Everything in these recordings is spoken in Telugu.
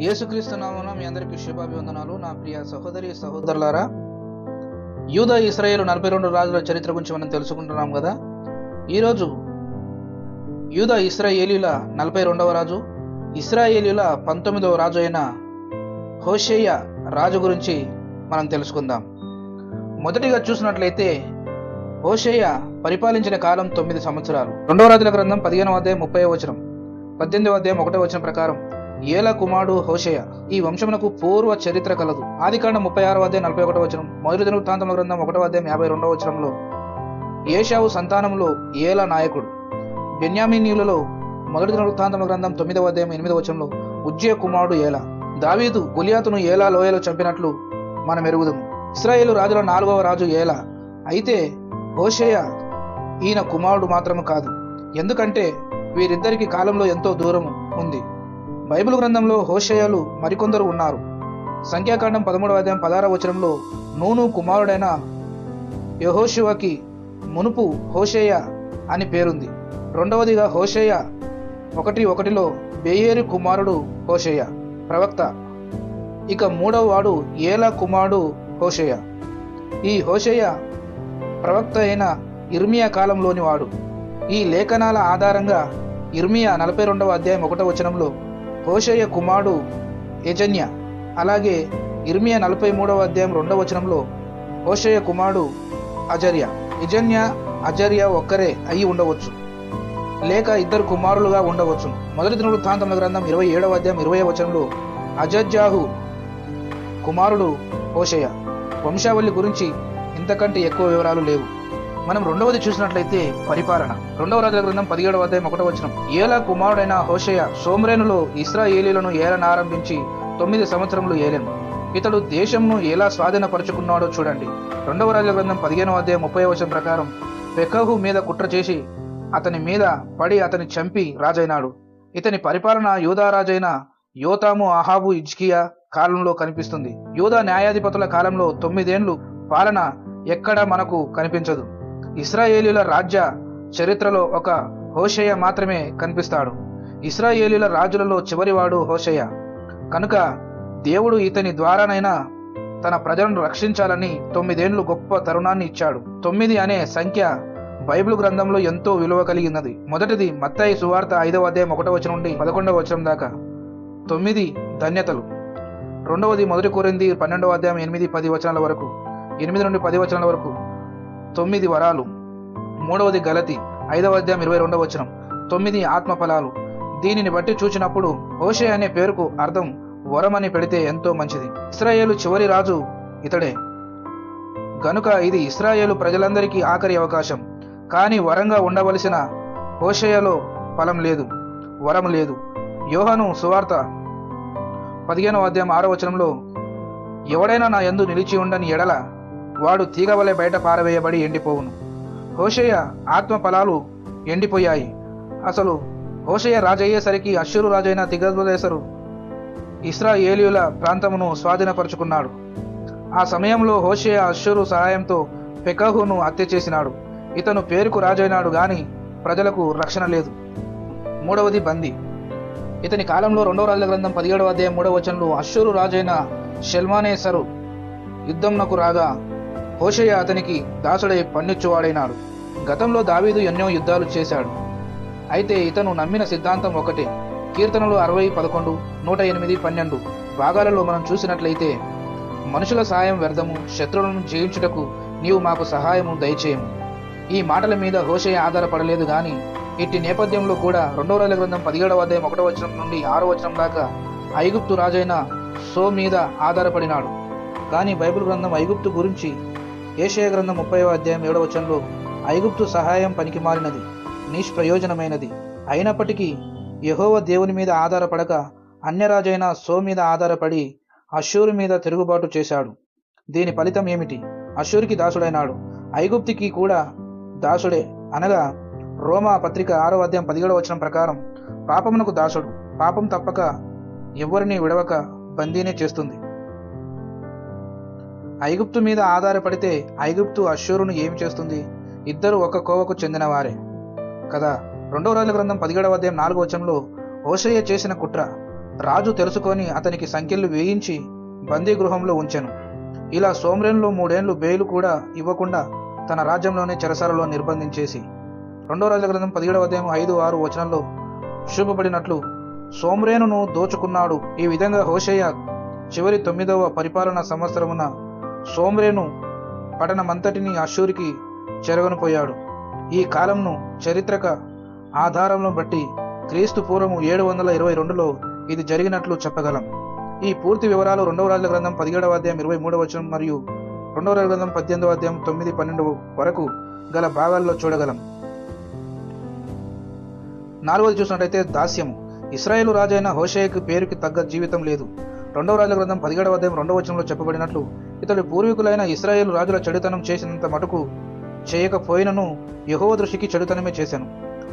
యేసుక్రీస్తు నామమున మీ అందరికీ శుభాభివందనాలు. నా ప్రియ సహోదరి సహోదరులారా యూద ఇస్రాయేల్ నలభై రెండు రాజుల చరిత్ర గురించి మనం తెలుసుకుంటున్నాం కదా? ఈరోజు యూద ఇస్రాయేలీల నలభై రెండవ రాజు ఇస్రాయేలీల పంతొమ్మిదవ రాజు అయిన హోషేయ రాజు గురించి మనం తెలుసుకుందాం. మొదటిగా చూసినట్లయితే హోషేయ పరిపాలించిన కాలం తొమ్మిది సంవత్సరాలు. రెండవ రాజుల గ్రంథం పదిహేనవ అధ్యాయం ముప్పై వచనం పద్దెనిమిదవ అధ్యాయం ఒకటో వచనం ప్రకారం ఏల కుమారుడు హోషయ ఈ వంశమునకు పూర్వ చరిత్ర కలదు. ఆదికాండ ముప్పై ఆరో అధ్యాయం నలభై ఒకటో వచనం మొదటి దినవృత్తాంతముల గ్రంథం ఒకటో అధ్యాయం యాభై రెండవ వచనంలో ఏషావు సంతానంలో ఏల నాయకుడు. బెన్యామినీలలో మొదటి దినవృత్తాంతముల గ్రంథం తొమ్మిదవ అధ్యాయం ఎనిమిదవ వచనంలో ఉజ్జయ కుమారుడు ఏల. దావీదు గులియాతును ఏలా లోయలో చంపినట్లు మనం ఎరుగుదుము ఇస్రాయేలు రాజుల నాలుగవ రాజు ఏల. అయితే హోషేయ ఈయన కుమారుడు మాత్రము కాదు. ఎందుకంటే వీరిద్దరికి కాలంలో ఎంతో దూరం ఉంది. బైబిల్ గ్రంథంలో హోషేయలు మరికొందరు ఉన్నారు. సంఖ్యాకాండం పదమూడవ అధ్యాయం పదార వచనంలో నూను కుమారుడైన యహోశివకి మునుపు హోషేయ అని పేరుంది. రెండవదిగా హోషేయ ఒకటి ఒకటిలో బేయేరి కుమారుడు హోషేయ ప్రవక్త. ఇక మూడవ వాడు ఏలా కుమారుడు హోషేయ. ఈ హోషేయ ప్రవక్త అయిన ఇర్మియా కాలంలోని వాడు. ఈ లేఖనాల ఆధారంగా ఇర్మియా నలభై రెండవ అధ్యాయం ఒకటో వచనంలో హోషయ్య కుమారుడు యజన్య. అలాగే ఇర్మియా నలభై మూడవ అధ్యాయం రెండవ వచనంలో హోషయ్య కుమారుడు అజర్య. యజన్య అజర్య ఒక్కరే అయి ఉండవచ్చు. లేక ఇద్దరు కుమారులుగా ఉండవచ్చు. మొదటి దినవృత్తాంతముల గ్రంథం ఇరవై ఏడవ అధ్యాయం ఇరవై వచనంలో అజజ్జాహు కుమారుడు హోషయ్య వంశావళి గురించి ఇంతకంటే ఎక్కువ వివరాలు లేవు. మనం రెండవది చూసినట్లయితే పరిపాలన. రెండవ రాజుల గ్రంథం పదిహేడవ అధ్యాయం ఒకటవ వచనం. ఏలా కుమారుడైన హోషయ సోమ్రేనులో ఇస్రాయేలీలను ఏలనారంభించి తొమ్మిది సంవత్సరములు ఏలెను. ఇతడు దేశంను ఎలా స్వాధీనపరుచుకున్నాడో చూడండి. రెండవ రాజుల గ్రంథం పదిహేనవ అధ్యాయం ముప్పై వచనం ప్రకారం పెకహు మీద కుట్ర చేసి అతని మీద పడి అతని చంపి రాజైనాడు. ఇతని పరిపాలన యూదా రాజైన యోతాము అహాబు ఇజ్కియా కాలంలో కనిపిస్తుంది. యోధా న్యాయాధిపతుల కాలంలో తొమ్మిదేండ్లు పాలన ఎక్కడ మనకు కనిపించదు. ఇస్రాయేలీల రాజ్య చరిత్రలో ఒక హోషయ్య మాత్రమే కనిపిస్తాడు. ఇస్రాయేలీల రాజులలో చివరివాడు హోషయ్య కనుక దేవుడు ఇతని ద్వారానైనా తన ప్రజలను రక్షించాలని తొమ్మిదేండ్లు గొప్ప తరుణాన్ని ఇచ్చాడు. తొమ్మిది అనే సంఖ్య బైబిల్ గ్రంథంలో ఎంతో విలువ కలిగినది. మొదటిది మత్తాయి సువార్త ఐదవ అధ్యాయం ఒకటో వచనం నుండి పదకొండవ వచనం దాకా. తొమ్మిది ధన్యతలు. రెండవది మొదటి కోరింది పన్నెండవ అధ్యాయం ఎనిమిది పది వచనాల వరకు. ఎనిమిది నుండి పది వచనాల వరకు. తొమ్మిది వరాలు. మూడవది గలతి ఐదవ అధ్యాయం ఇరవై రెండవ వచనం. తొమ్మిది ఆత్మ ఫలాలు దీనిని బట్టి చూచినప్పుడు హోషే అనే పేరుకు అర్థం వరమని పెడితే ఎంతో మంచిది. ఇస్రాయేలు చివరి రాజు ఇతడే. గనుక ఇది ఇస్రాయేలు ప్రజలందరికీ ఆఖరి అవకాశం. కానీ వరంగా ఉండవలసిన హోషేయలో ఫలం లేదు వరం లేదు. యోహను సువార్త పదిహేనవ అధ్యాయం ఆరో వచనంలో ఎవడైనా నా ఎందు నిలిచి ఉండని ఎడల వాడు తీగవలె బయట పారవేయబడి ఎండిపోవును. హోషేయ ఆత్మ ఫలాలు ఎండిపోయాయి. అసలు హోషేయ రాజయ్యేసరికి అశ్షూరు రాజైన తిగద్వదేశరు ఇస్రాయేలీయుల ప్రాంతమును స్వాధీనపరుచుకున్నాడు. ఆ సమయంలో హోషేయ అశ్షూరు సహాయంతో పెకహును హత్య చేసినాడు. ఇతను పేరుకు రాజైనాడు గాని ప్రజలకు రక్షణ లేదు. మూడవది బందీ. ఇతని కాలంలో రెండవ రాజుల గ్రంథం పదిహేడవ అధ్యాయం మూడవ వచనంలో అశ్షూరు రాజైన షెల్మానేసరు యుద్ధంనకు రాగా హోషయ్య అతనికి దాసుడై పన్నిచ్చువాడైనాడు. గతంలో దావీదు ఎన్నో యుద్ధాలు చేశాడు. అయితే ఇతను నమ్మిన సిద్ధాంతం ఒకటే. కీర్తనలు అరవై పదకొండు నూట ఎనిమిది పన్నెండు భాగాలలో మనం చూసినట్లయితే మనుషుల సహాయం వ్యర్థము శత్రువులను జయించుటకు నీవు మాకు సహాయము దయచేయము. ఈ మాటల మీద హోషయ్య ఆధారపడలేదు గాని ఇట్టి నేపథ్యంలో కూడా రెండవ రోజుల గ్రంథం పదిహేడవ అధ్యాయం ఒకటో వచనం నుండి ఆరో వచనం దాకా ఐగుప్తు రాజైన సో మీద ఆధారపడినాడు. కానీ బైబిల్ గ్రంథం ఐగుప్తు గురించి ఏషయ గ్రంథం ముప్పై అధ్యాయం ఏడవ వచనంలో ఐగుప్తు సహాయం పనికి మారినది నిష్ప్రయోజనమైనది. అయినప్పటికీ యహోవ దేవుని మీద ఆధారపడక అన్యరాజైన సో మీద ఆధారపడి అషూరు మీద తిరుగుబాటు చేశాడు. దీని ఫలితం ఏమిటి? అశ్షూరికి దాసుడైనాడు. ఐగుప్తికి కూడా దాసుడే అనగా రోమా పత్రిక ఆరో అధ్యాయం పదిహేడవ వచనం ప్రకారం పాపమునకు దాసుడు. పాపం తప్పక ఎవరిని విడవక బందీనే చేస్తుంది. ఐగుప్తు మీద ఆధారపడితే ఐగుప్తు అశ్షూరును ఏమి చేస్తుంది? ఇద్దరు ఒక కోవకు చెందినవారే. కదా? రెండవ రాజుల గ్రంథం పదిహేడవ అధ్యాయం నాలుగో వచనంలో ఓషయ్య చేసిన కుట్ర. రాజు తెలుసుకొని అతనికి సంఖ్యలు వేయించి బందీ గృహంలో ఉంచెను. ఇలా సోమ్రేన్లో మూడేళ్ళు బెయిలు కూడా ఇవ్వకుండా తన రాజ్యంలోనే చెరసాలలో నిర్బంధించేసి. రెండో రాజుల గ్రంథం పదిహేడవ అధ్యాయం ఐదు ఆరు వచనంలో చూపబడినట్లు సోమరేనును దోచుకున్నాడు. ఈ విధంగా హోషయ్య చివరి తొమ్మిదవ పరిపాలనా సంవత్సరమున సోమ్రేను పట్టణమంతటిని అశూరికి చెరగనుపోయాడు. ఈ కాలంను చరిత్రక ఆధారంలో బట్టి క్రీస్తు పూర్వము ఏడు వందల ఇరవై రెండులో ఇది జరిగినట్లు చెప్పగలం. ఈ పూర్తి వివరాలు రెండవ రాజుల గ్రంథం పదిహేడవ అధ్యాయం ఇరవై మూడవ వచనం మరియు రెండవ రాజుల గ్రంథం పద్దెనిమిదవ అధ్యాయం తొమ్మిది పన్నెండు వరకు గల భాగాల్లో చూడగలం. నాలుగోది చూసినట్టయితే దాస్యము ఇస్రాయేల్ రాజైన హోషేయకు పేరుకి తగ్గ జీవితం లేదు. రెండవ రాజుల గ్రంథం పదిహేడవ అధ్యాయం రెండవ వచనంలో చెప్పబడినట్లు ఇతడు పూర్వీకులైన ఇస్రాయేలు రాజుల చెడుతనం చేసినంత మటుకు చేయకపోయినను యహోవ దృష్టికి చెడుతనమే చేశాను.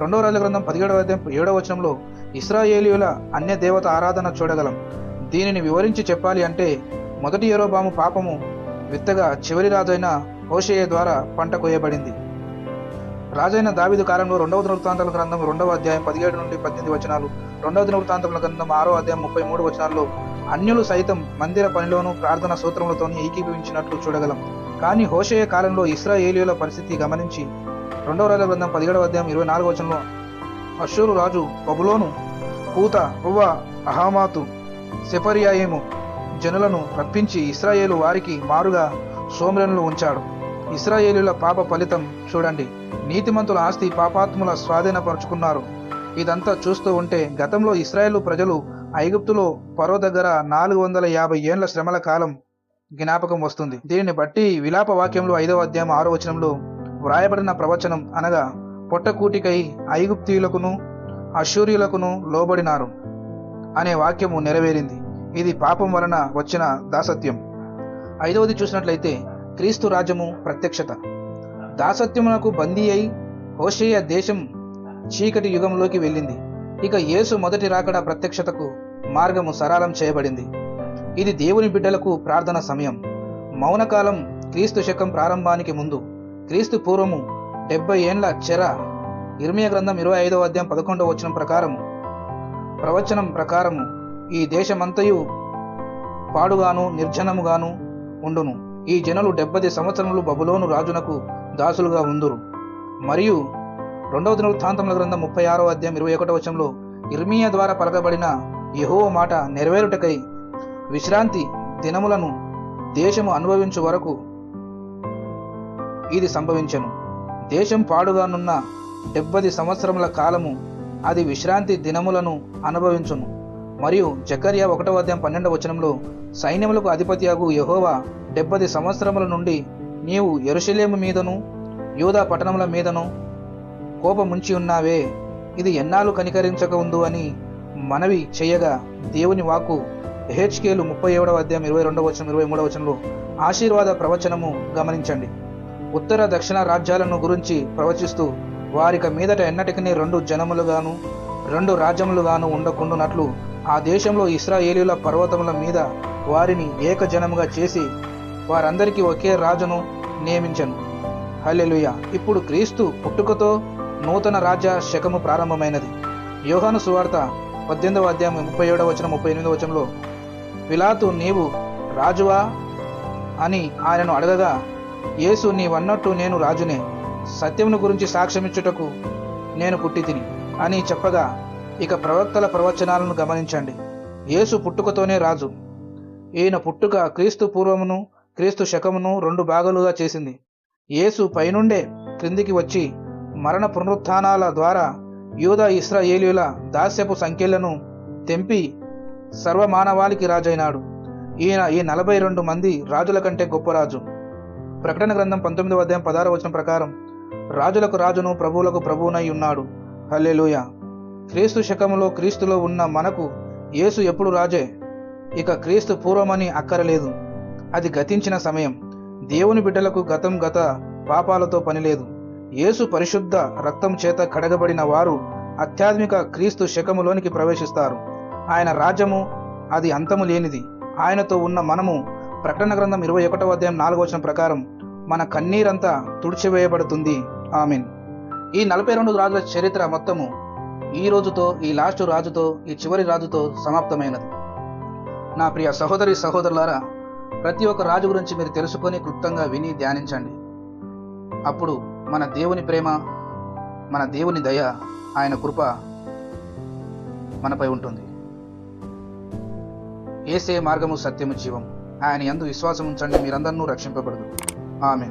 రెండవ రాజుల గ్రంథం పదిహేడవ అధ్యాయం ఏడవ వచనంలో ఇస్రాయేలీయుల అన్య దేవత ఆరాధన చూడగలం. దీనిని వివరించి చెప్పాలి అంటే మొదటి యరోబాము పాపము విత్తగా చివరి రాజైన హోషేయ ద్వారా పంట కోయబడింది రాజైన దావిదు కాలంలో రెండవ దినవృత్తాంతాల గ్రంథం రెండవ అధ్యాయం పదిహేడు నుండి పద్దెనిమిది వచనాలు రెండవ దృవృత్తాంతముల గ్రంథం ఆరో అధ్యాయం ముప్పై మూడు వచనాల్లో అన్యులు సైతం మందిర పనిలోనూ ప్రార్థన సూత్రములతోని ఏకీభవించినట్లు చూడగలం. కానీ హోషయ్య కాలంలో ఇస్రాయేలీయుల పరిస్థితి గమనించి రెండవ రాజుల గ్రంథం పదిహేడవ అధ్యాయం ఇరవై నాలుగు వచనంలో అషూరు రాజు బబులోను కూత రువ్వ అహామాతు సెపరియాయేము జనులను రప్పించి ఇస్రాయేలు వారికి మారుగా సోమరనులు ఉంచాడు. ఇస్రాయేలుల పాప ఫలితం చూడండి. నీతిమంతుల ఆస్తి పాపాత్ముల స్వాధీనపరుచుకున్నారు. ఇదంతా చూస్తూ ఉంటే గతంలో ఇస్రాయేలు ప్రజలు ఐగుప్తులో పరో దగ్గర నాలుగు వందల యాభై ఏండ్ల శ్రమల కాలం జ్ఞాపకం వస్తుంది. దీనిని బట్టి విలాప వాక్యంలో ఐదవ అధ్యాయం ఆరో వచనంలో వ్రాయబడిన ప్రవచనం అనగా పొట్టకూటికై ఐగుప్తీయులకును అశూర్యులకును లోబడినారు అనే వాక్యము నెరవేరింది. ఇది పాపం వలన వచ్చిన దాసత్యం. ఐదవది చూసినట్లయితే క్రీస్తు రాజ్యము ప్రత్యక్షత. దాసత్యమునకు బందీ అయి హోషేయ దేశం చీకటి యుగంలోకి వెళ్ళింది. ఇక యేసు మొదటి రాకడ ప్రత్యక్షతకు మార్గము సరళం చేయబడింది. ఇది దేవుని బిడ్డలకు ప్రార్థన సమయం. మౌనకాలం క్రీస్తు శకం ప్రారంభానికి ముందు క్రీస్తు పూర్వము డెబ్బై ఏండ్ల చెర ఇర్మియ గ్రంథం ఇరవై ఐదవ అధ్యాయం పదకొండవ వచనం ప్రకారం ప్రవచనం ప్రకారము ఈ దేశమంతయు పాడుగాను నిర్జనముగాను ఉండును. ఈ జనులు డెబ్బది సంవత్సరములు బబులోను రాజునకు దాసులుగా ఉందురు. మరియు రెండవ దినవృత్తాంతముల గ్రంథం ముప్పై ఆరో అధ్యాయం ఇరవై ఒకటో వచనంలో ఇర్మియా ద్వారా పలకబడిన యహో మాట నెరవేరుటకై విశ్రాంతి దినములను దేశము అనుభవించు వరకు ఇది సంభవించెను. దేశం పాడుగానున్న డెబ్బది సంవత్సరముల కాలము అది విశ్రాంతి దినములను అనుభవించును. మరియు జకర్యా ఒకటవ అధ్యాయం పన్నెండవ వచనంలో సైన్యములకు అధిపతియాగు యహోవా డెబ్బది సంవత్సరముల నుండి నీవు ఎరుషలేము మీదను యూదా పట్టణముల మీదను కోపముంచి ఉన్నావే ఇది ఎన్నాళ్ళు కనికరించక ఉందు అని మనవి చేయగా దేవుని వాక్కు హెచ్కేలు ముప్పై ఏడవ అధ్యాయం ఇరవై రెండవ వచనం ఇరవై మూడవ వచనంలో ఆశీర్వాద ప్రవచనము గమనించండి. ఉత్తర దక్షిణ రాజ్యాలను గురించి ప్రవచిస్తూ వారిక మీదట ఎన్నటికీ రెండు జనములుగాను రెండు రాజ్యములుగాను ఉండకుండునట్లు ఆ దేశంలో ఇస్రాయేలీల పర్వతముల మీద వారిని ఏకజనముగా చేసి వారందరికీ ఒకే రాజును నియమించను. హల్లెలుయ. ఇప్పుడు క్రీస్తు పుట్టుకతో నూతన రాజ్య శకము ప్రారంభమైనది. యోహాను సువార్త పద్దెనిమిదవ అధ్యాయం ముప్పై ఏడవ వచనం ముప్పై ఎనిమిదవ వచనంలో పిలాతు నీవు రాజువా? అని ఆయనను అడగగా యేసు నీవన్నట్టు నేను రాజునే. సత్యమును గురించి సాక్ష్యమిచ్చుటకు నేను పుట్టి తిని అని చెప్పగా ఇక ప్రవక్తల ప్రవచనాలను గమనించండి. యేసు పుట్టుకతోనే రాజు. ఈయన పుట్టుక క్రీస్తు పూర్వమును క్రీస్తు శకమును రెండు భాగాలుగా చేసింది. యేసు పైనుండే క్రిందికి వచ్చి మరణ పునరుత్థానాల ద్వారా యూదా ఇస్రాయేలీయుల దాస్యపు సంఖ్యలను తెంపి సర్వమానవాళికి రాజైనాడు. ఈయన ఈ నలభై రెండు మంది రాజుల కంటే గొప్ప రాజు. ప్రకటన గ్రంథం పంతొమ్మిదవ అధ్యాయం పదార వచనం ప్రకారం రాజులకు రాజును ప్రభువులకు ప్రభువునై ఉన్నాడు. హల్లెలూయ! క్రీస్తు శకములో క్రీస్తులో ఉన్న మనకు యేసు ఎప్పుడు రాజే? ఇక క్రీస్తు పూర్వమని అక్కరలేదు. అది గతించిన సమయం. దేవుని బిడ్డలకు గతం గత పాపాలతో పనిలేదు. యేసు పరిశుద్ధ రక్తం చేత కడగబడిన వారు అత్యాధునిక క్రీస్తు శకములోనికి ప్రవేశిస్తారు. ఆయన రాజ్యము అది అంతము లేనిది. ఆయనతో ఉన్న మనము ప్రకటన గ్రంథం ఇరవై ఒకటవ అధ్యాయం నాలుగవ వచనం ప్రకారం మన కన్నీరంతా తుడిచివేయబడుతుంది. ఆమెన్. ఈ నలభై రెండు రాజుల చరిత్ర మొత్తము ఈ రోజుతో ఈ లాస్ట్ రాజుతో ఈ చివరి రాజుతో సమాప్తమైనది. నా ప్రియ సహోదరి సహోదరులారా ప్రతి ఒక్క రాజు గురించి మీరు తెలుసుకొని క్లుప్తంగా విని ధ్యానించండి. అప్పుడు మన దేవుని ప్రేమ మన దేవుని దయ ఆయన కృప మనపై ఉంటుంది. ఏసే మార్గము సత్యము జీవం. ఆయన ఎందు విశ్వాసం ఉంచండి మీరందరూ రక్షింపబడదు ఆమె